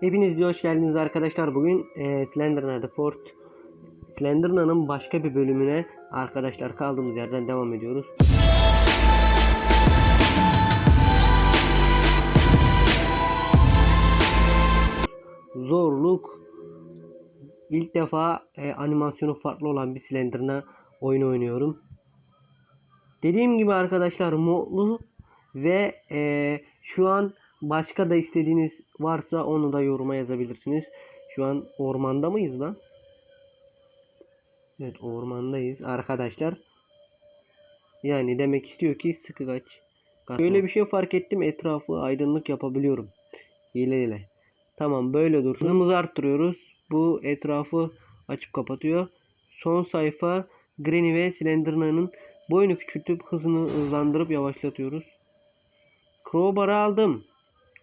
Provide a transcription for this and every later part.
Hepiniz de hoş geldiniz arkadaşlar. Bugün e, Slenderman The Fort Slenderman'ın başka bir bölümüne arkadaşlar kaldığımız yerden devam ediyoruz. Zorluk ilk defa e, animasyonu farklı olan bir Slenderman oyun oynuyorum. Dediğim gibi arkadaşlar modlu ve e, şu an başka da istediğiniz varsa onu da yoruma yazabilirsiniz. Şu an ormanda mıyız lan? Evet ormandayız arkadaşlar. Yani demek istiyor ki sıkı kaç. Böyle bir şey fark ettim etrafı aydınlık yapabiliyorum. Hile ile. Tamam böyle dur. Hızımızı arttırıyoruz. Bu etrafı açıp kapatıyor. Son sayfa Granny ve Slenderman'ın boyunu küçültüp hızını hızlandırıp yavaşlatıyoruz. Crowbar'ı aldım.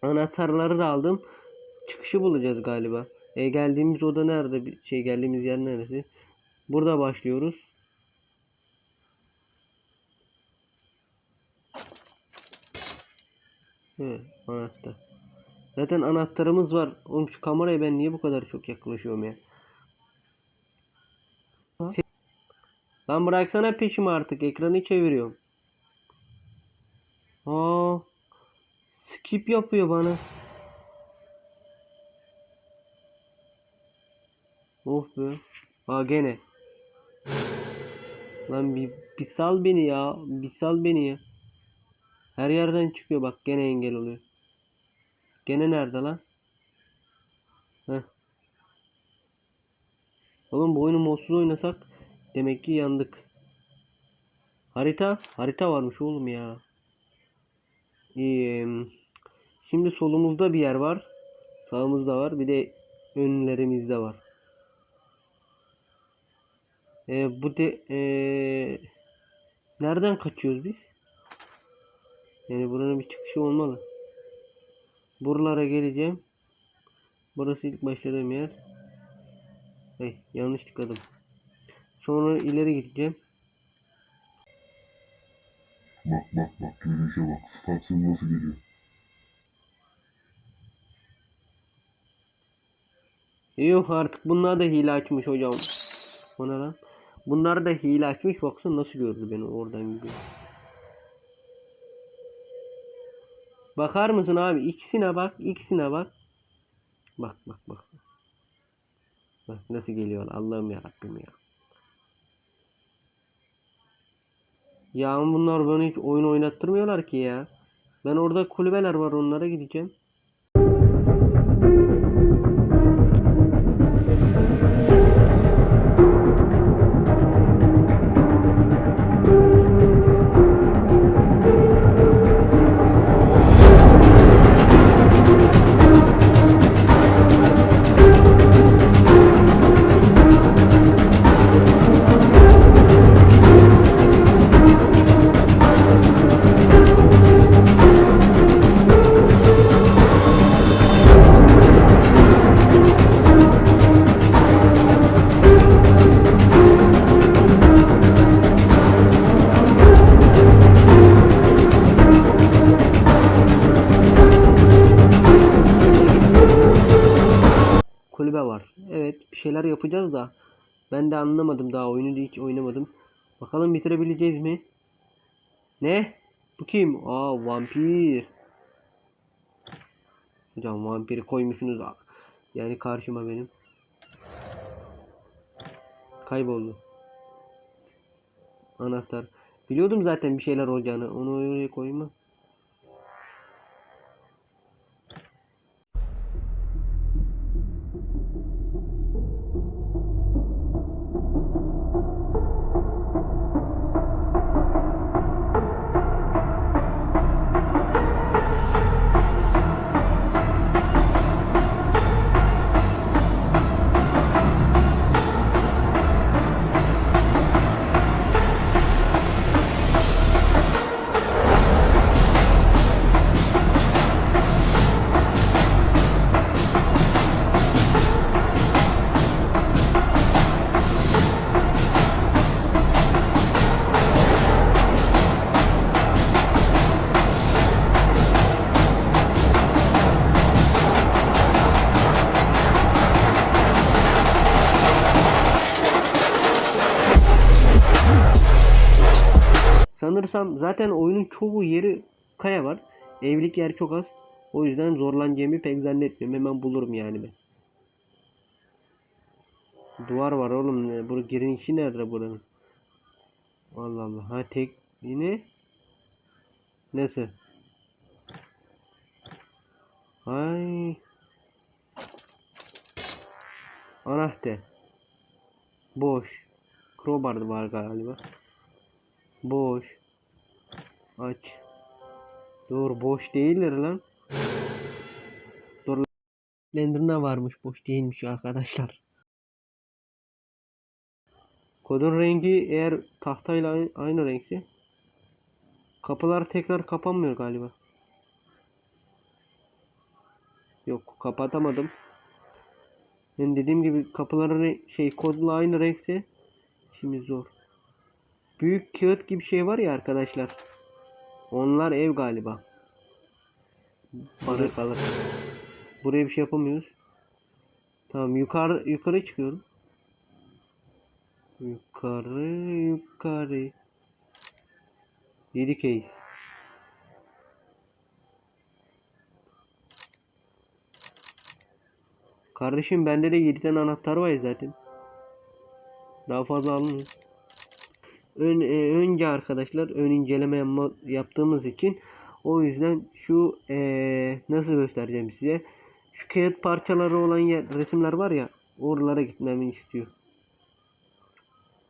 Anahtarları da aldım. Çıkışı bulacağız galiba. E, geldiğimiz oda nerede? Bir Şey geldiğimiz yer neresi? Burada başlıyoruz. Evet, anahtar. Zaten anahtarımız var. Oğlum şu kameraya ben niye bu kadar çok yaklaşıyorum ya? Lan bıraksana peşimi artık. Ekranı çeviriyorum. Aa, skip yapıyor bana. Oh be. Aa gene. Lan bir, bir sal beni ya. Bir sal beni ya. Her yerden çıkıyor bak gene engel oluyor. Gene nerede lan? Heh. Oğlum bu oyunu modsuz oynasak demek ki yandık. Harita? Harita varmış oğlum ya. Ee, şimdi solumuzda bir yer var. Sağımızda var. Bir de önlerimizde var. Ee, bu de ee, nereden kaçıyoruz biz? Yani buranın bir çıkışı olmalı. Buralara geleceğim. Burası ilk başladığım yer. Hey, yanlış tıkladım. Sonra ileri gideceğim. Bak bak bak yürüyüşe bak. Statsın nasıl geliyor. Yok artık bunlar da hile açmış hocam. O ne lan? Bunlar da hile açmış. Baksana nasıl gördü beni oradan gidiyor. Bakar mısın abi? İkisine bak. ikisine bak. Bak bak bak. Bak nasıl geliyor Allah'ım yarabbim ya. Ya bunlar bana hiç oyun oynattırmıyorlar ki ya. Ben orada kulübeler var onlara gideceğim. Ben de anlamadım daha oyunu da hiç oynamadım. Bakalım bitirebileceğiz mi? Ne? Bu kim? Aa vampir. Hocam vampiri koymuşsunuz. Yani karşıma benim. Kayboldu. Anahtar. Biliyordum zaten bir şeyler olacağını. Onu oraya koyma. Bulursam zaten oyunun çoğu yeri kaya var. Evlilik yer çok az. O yüzden zorlanacağımı pek zannetmiyorum. Hemen bulurum yani ben. Duvar var oğlum. Bu girişi nerede buranın? Allah Allah. Ha tek yine Nasıl? Ay. Anahtar. Boş. Crowbar var galiba. Boş. Aç. Dur boş değildir lan. Dur. Slender'ına varmış boş değilmiş arkadaşlar. Kodun rengi eğer tahtayla aynı, renkse kapılar tekrar kapanmıyor galiba. Yok kapatamadım. Ben dediğim gibi kapıların şey kodla aynı renkse şimdi zor. Büyük kağıt gibi şey var ya arkadaşlar. Onlar ev galiba. Bana kalır. Buraya bir şey yapamıyoruz. Tamam yukarı yukarı çıkıyorum. Yukarı yukarı. 7 case. Kardeşim bende de 7 tane anahtar var zaten. Daha fazla almıyor. Ön, e, önce arkadaşlar ön inceleme yaptığımız için o yüzden şu e, nasıl göstereceğim size. Şu kağıt parçaları olan yer, resimler var ya oralara gitmemi istiyor.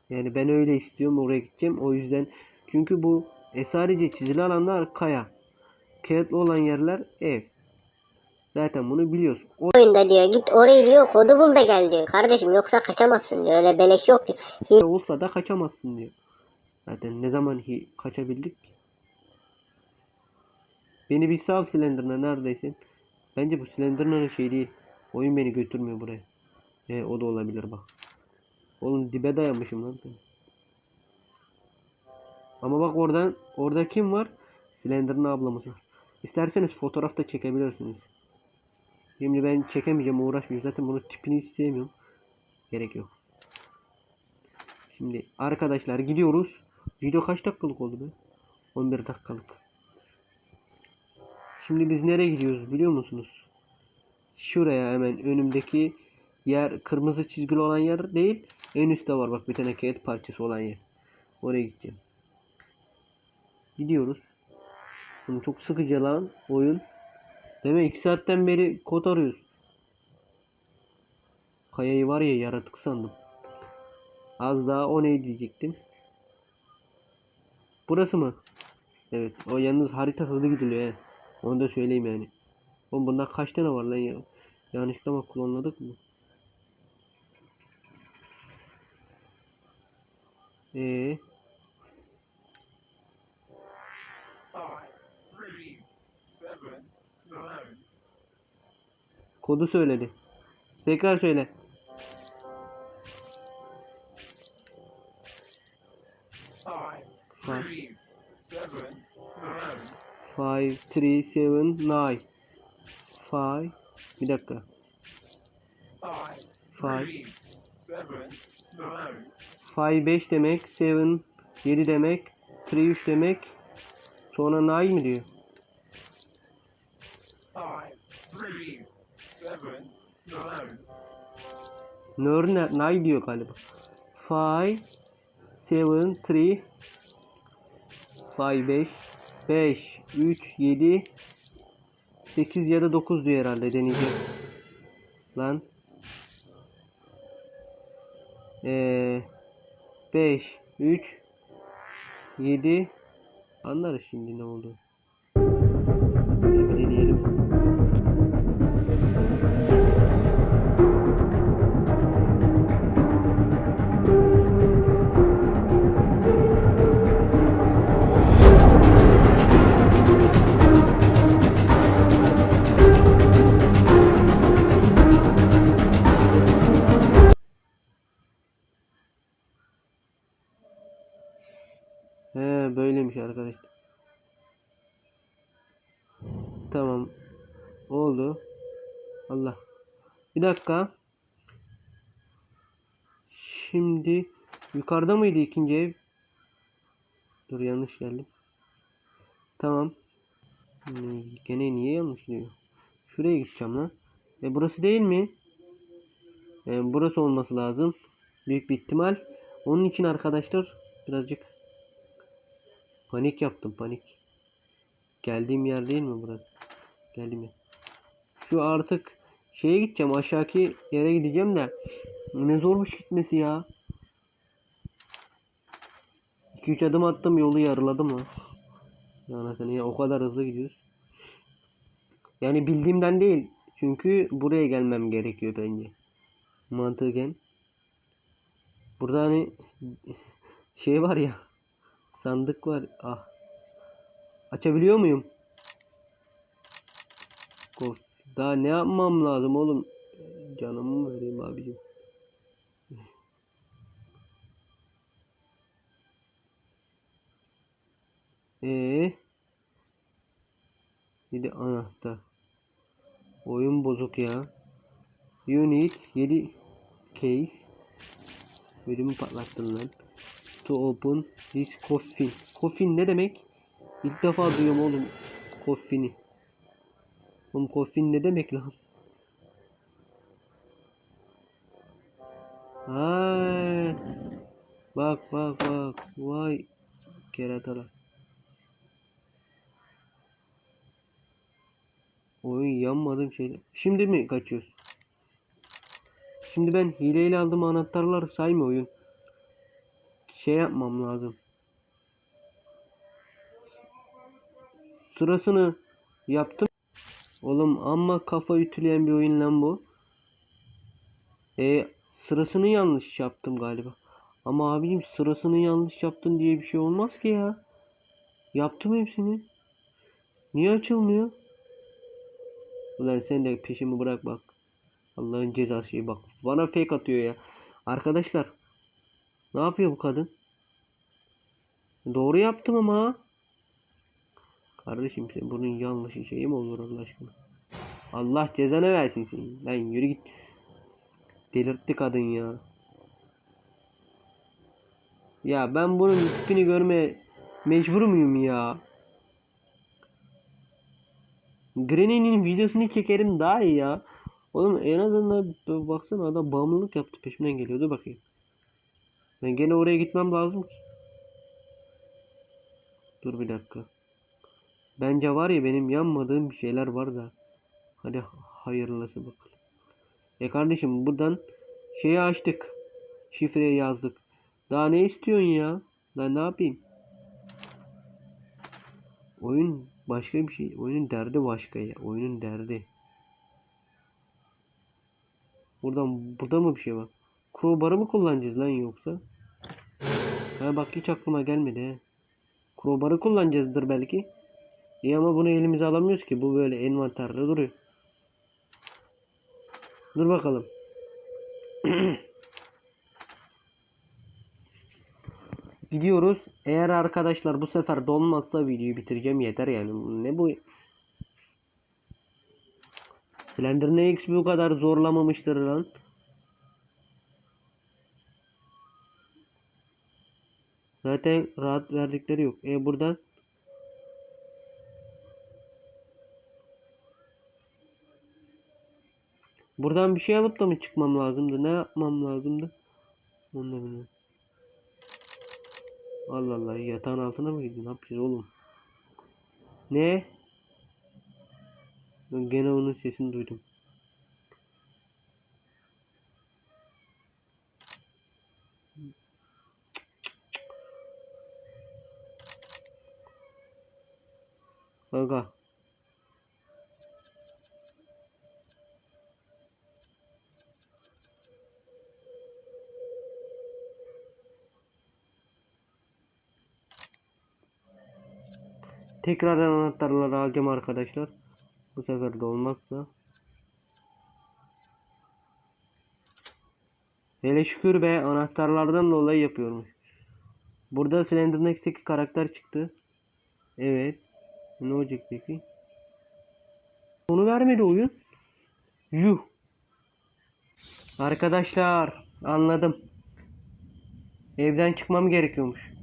Yani ben öyle istiyorum oraya gideceğim. O yüzden çünkü bu e, sadece çizili alanlar kaya. Kağıtlı olan yerler ev. Zaten bunu biliyorsun. O oyunda diyor git orayı diyor kodu bul da gel diyor. Kardeşim yoksa kaçamazsın diyor. Öyle beleş yok diyor. Olsa da kaçamazsın diyor. Zaten ne zaman hi kaçabildik ki? Beni bir sal Slender'ına neredesin? Bence bu Slender'ın şey değil. Oyun beni götürmüyor buraya. E, o da olabilir bak. Oğlum dibe dayanmışım lan. Ama bak oradan orada kim var? Slender'ın ablamız var. İsterseniz fotoğraf da çekebilirsiniz. Şimdi ben çekemeyeceğim uğraşmayacağım. Zaten bunun tipini hiç sevmiyorum. Gerek yok. Şimdi arkadaşlar gidiyoruz. Video kaç dakikalık oldu be? 11 dakikalık. Şimdi biz nereye gidiyoruz biliyor musunuz? Şuraya hemen önümdeki yer kırmızı çizgili olan yer değil. En üstte var bak bir tane kağıt parçası olan yer. Oraya gideceğim. Gidiyoruz. Bunu çok sıkıcı lan oyun. Demek 2 saatten beri kod arıyoruz. Kayayı var ya yaratık sandım. Az daha o ne diyecektim. Burası mı? Evet. O yalnız harita hızlı gidiliyor he. Onu da söyleyeyim yani. Oğlum bunda kaç tane var lan ya? Yanlışlıkla mı klonladık mı? Ee, kodu söyledi. Tekrar söyle. 5 3 7 9 5 Bir dakika. five, Five. three, seven, nine, 5 5 demek, 7 7 demek, 3 3 demek. Sonra 9 mi diyor? five, three, seven, nine, Nör ne, 9 diyor galiba. 5 7 3 5 5 5 3 7 8 ya da 9 diyor herhalde deneyeceğim. Lan. Ee, 5 3 7 Anlarız şimdi ne oldu. Oldu. Allah. Bir dakika. Şimdi yukarıda mıydı ikinci ev? Dur yanlış geldim. Tamam. Hmm, Gene niye yanlış diyor? Şuraya gideceğim lan. E burası değil mi? E, burası olması lazım. Büyük bir ihtimal. Onun için arkadaşlar birazcık panik yaptım panik. Geldiğim yer değil mi burası? Geldim ya. Şu artık şeye gideceğim aşağıki yere gideceğim de ne zormuş gitmesi ya. 2-3 adım attım yolu yarıladım lan. Ya anasını ya o kadar hızlı gidiyoruz. Yani bildiğimden değil. Çünkü buraya gelmem gerekiyor bence. Mantıken. Burada hani şey var ya. Sandık var. Ah. Açabiliyor muyum? Of. Daha ne yapmam lazım oğlum? Canımı mı vereyim abicim? Ee, bir de anahtar. Oyun bozuk ya. Unit 7 case. Bölümü patlattın lan. To open this coffin. Coffin ne demek? İlk defa duyuyorum oğlum. Coffin'i. Oğlum coffin ne demek lan? Ha. Bak bak bak. Vay. Keratalar. Oyun yanmadım şey. Şimdi mi kaçıyoruz? Şimdi ben hileyle aldığım anahtarları saymıyor oyun. Şey yapmam lazım. Sırasını yaptım. Oğlum amma kafa ütüleyen bir oyun lan bu. E sırasını yanlış yaptım galiba. Ama abicim sırasını yanlış yaptın diye bir şey olmaz ki ya. Yaptım hepsini. Niye açılmıyor? Ulan sen de peşimi bırak bak. Allah'ın cezası şey bak. Bana fake atıyor ya. Arkadaşlar. Ne yapıyor bu kadın? Doğru yaptım ama. Kardeşim sen bunun yanlışı şeyi mi olur Allah aşkına? Allah cezanı versin seni. Lan yürü git. Delirtti kadın ya. Ya ben bunun tipini görmeye mecbur muyum ya? Granny'nin videosunu çekerim daha iyi ya. Oğlum en azından baksana adam bağımlılık yaptı peşimden geliyordu bakayım. Ben gene oraya gitmem lazım ki. Dur bir dakika. Bence var ya benim yanmadığım bir şeyler var da. Hadi hayırlısı bakalım. E kardeşim buradan şeyi açtık. Şifreyi yazdık. Daha ne istiyorsun ya? Ben ne yapayım? Oyun başka bir şey. Oyunun derdi başka ya. Oyunun derdi. Buradan burada mı bir şey var? Crowbar'ı mı kullanacağız lan yoksa? Ha bak hiç aklıma gelmedi he. Crowbar'ı kullanacağızdır belki. İyi ama bunu elimize alamıyoruz ki. Bu böyle envanterde duruyor. Dur bakalım. Gidiyoruz. Eğer arkadaşlar bu sefer dolmazsa videoyu bitireceğim yeter yani. Ne bu? Slender NX bu kadar zorlamamıştır lan. Zaten rahat verdikleri yok. E buradan Buradan bir şey alıp da mı çıkmam lazımdı? Ne yapmam lazımdı? Onu da bilmiyorum. Allah Allah yatağın altına mı girdin? Ne yapacağız oğlum? Ne? Ben Gene onun sesini duydum. Kanka. Tekrardan anahtarları alacağım arkadaşlar. Bu sefer de olmazsa. Hele şükür be anahtarlardan dolayı yapıyormuş. Burada Slender Next'teki karakter çıktı. Evet. Ne olacak peki? Onu vermedi oyun. Yuh. Arkadaşlar anladım. Evden çıkmam gerekiyormuş.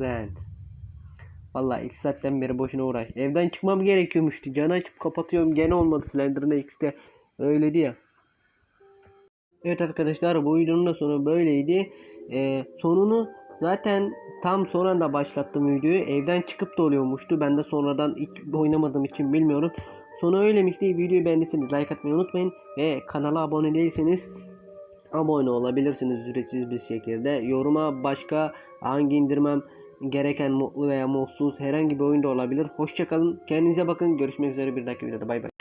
The end. Vallahi ilk saatten beri boşuna uğraş. Evden çıkmam gerekiyormuştu. Canı açıp kapatıyorum. Gene olmadı Slender'ın X'te. Öyleydi ya. Evet arkadaşlar bu videonun da sonu böyleydi. Ee, sonunu zaten tam son anda başlattım videoyu. Evden çıkıp da oluyormuştu. Ben de sonradan ilk oynamadığım için bilmiyorum. Sonu öylemişti. Videoyu beğendiyseniz like atmayı unutmayın. Ve kanala abone değilseniz abone olabilirsiniz ücretsiz bir şekilde. Yoruma başka hangi indirmem gereken mutlu veya mutsuz herhangi bir oyunda olabilir. Hoşçakalın. Kendinize bakın. Görüşmek üzere bir dahaki videoda. Bay bay.